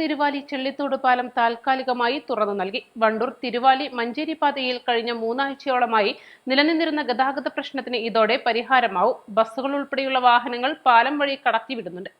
Thiruvali Chellithode പാലം താൽക്കാലികമായി തുറന്നു നൽകി. വണ്ടൂർ തിരുവാലി മഞ്ചേരി പാതയിൽ കഴിഞ്ഞ മൂന്നാഴ്ചയോളമായി നിലനിന്നിരുന്ന ഗതാഗത പ്രശ്നത്തിന് ഇതോടെ പരിഹാരമാവും. ബസ്സുകൾ ഉൾപ്പെടെയുള്ള വാഹനങ്ങൾ പാലം വഴി കടത്തിവിടുന്നുണ്ട്.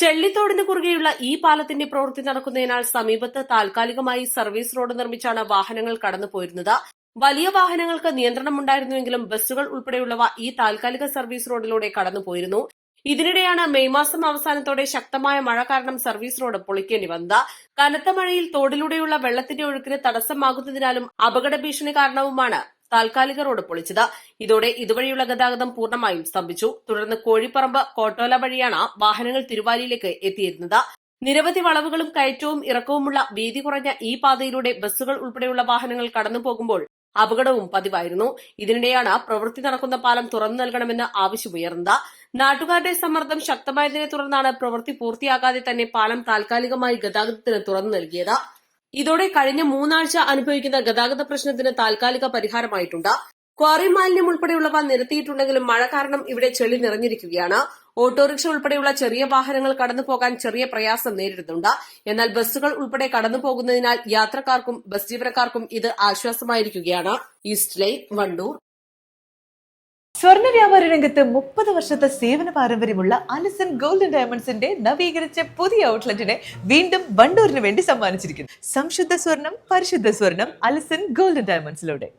ചെള്ളിത്തോടിന് കുറുകെയുള്ള ഈ പാലത്തിന്റെ പ്രവൃത്തി നടക്കുന്നതിനാൽ സമീപത്ത് താൽക്കാലികമായി സർവീസ് റോഡ് നിർമ്മിച്ചാണ് വാഹനങ്ങൾ കടന്നു പോയിരുന്നത് വലിയ വാഹനങ്ങൾക്ക് നിയന്ത്രണമുണ്ടായിരുന്നുവെങ്കിലും ബസ്സുകൾ ഉൾപ്പെടെയുള്ളവ ഈ താൽക്കാലിക സർവീസ് റോഡിലൂടെ കടന്നുപോയിരുന്നു. ഇതിനിടെയാണ് മെയ് മാസം അവസാനത്തോടെ ശക്തമായ മഴ കാരണം സർവീസ് റോഡ് പൊളിക്കേണ്ടി വന്നത്. കനത്ത മഴയിൽ തോടിലൂടെയുള്ള വെള്ളത്തിന്റെ ഒഴുക്കിന് തടസ്സമാകുന്നതിനാലും അപകട ഭീഷണി കാരണവുമാണ് താൽക്കാലിക റോഡ് പൊളിച്ചത്. ഇതോടെ ഇതുവഴിയുള്ള ഗതാഗതം പൂർണമായും സ്തംഭിച്ചു. തുടർന്ന് കോഴിപ്പറമ്പ് കോട്ടോല വഴിയാണ് വാഹനങ്ങൾ തിരുവാലിയിലേക്ക് എത്തിയിരുന്നത്. നിരവധി വളവുകളും കയറ്റവും ഇറക്കവുമുള്ള വീതി കുറഞ്ഞ ഈ പാതയിലൂടെ ബസ്സുകൾ ഉൾപ്പെടെയുള്ള വാഹനങ്ങൾ കടന്നു പോകുമ്പോൾ അപകടവും പതിവായിരുന്നു. ഇതിനിടെയാണ് പ്രവൃത്തി നടക്കുന്ന പാലം തുറന്നു നൽകണമെന്ന് ആവശ്യമുയർന്നത്. നാട്ടുകാരുടെ സമ്മർദ്ദം ശക്തമായതിനെ തുടർന്നാണ് പ്രവൃത്തി പൂർത്തിയാകാതെ തന്നെ പാലം താൽക്കാലികമായി ഗതാഗതത്തിന് തുറന്നു നൽകിയത്. ഇതോടെ കഴിഞ്ഞ മൂന്നാഴ്ച അനുഭവിക്കുന്ന ഗതാഗത പ്രശ്നത്തിന് താൽക്കാലിക പരിഹാരമായിട്ടുണ്ട്. ക്വാറി മാലിന്യം ഉൾപ്പെടെയുള്ളവ നിരത്തിയിട്ടുണ്ടെങ്കിലും മഴ കാരണം ഇവിടെ ചെളി നിറഞ്ഞിരിക്കുകയാണ്. ഓട്ടോറിക്ഷ ഉൾപ്പെടെയുള്ള ചെറിയ വാഹനങ്ങൾ കടന്നു പോകാൻ ചെറിയ പ്രയാസം നേരിടുന്നുണ്ട്. എന്നാൽ ബസ്സുകൾ ഉൾപ്പെടെ കടന്നു പോകുന്നതിനാൽ യാത്രക്കാർക്കും ബസ് ജീവനക്കാർക്കും ഇത് ആശ്വാസമായിരിക്കുകയാണ്. East line Wandoor. സ്വർണ വ്യാപാര രംഗത്ത് മുപ്പത് വർഷത്തെ സേവന പാരമ്പര്യമുള്ള അലിസൺ ഗോൾഡൻ ഡയമണ്ട്സിന്റെ നവീകരിച്ച പുതിയ ഔട്ട്ലെറ്റിനെ വീണ്ടും വണ്ടൂരിന് വേണ്ടി സമ്മാനിച്ചിരിക്കുന്നു. സംശുദ്ധ സ്വർണം പരിശുദ്ധ സ്വർണം അലിസൺ ഗോൾഡൻ ഡയമണ്ട്സിലൂടെ.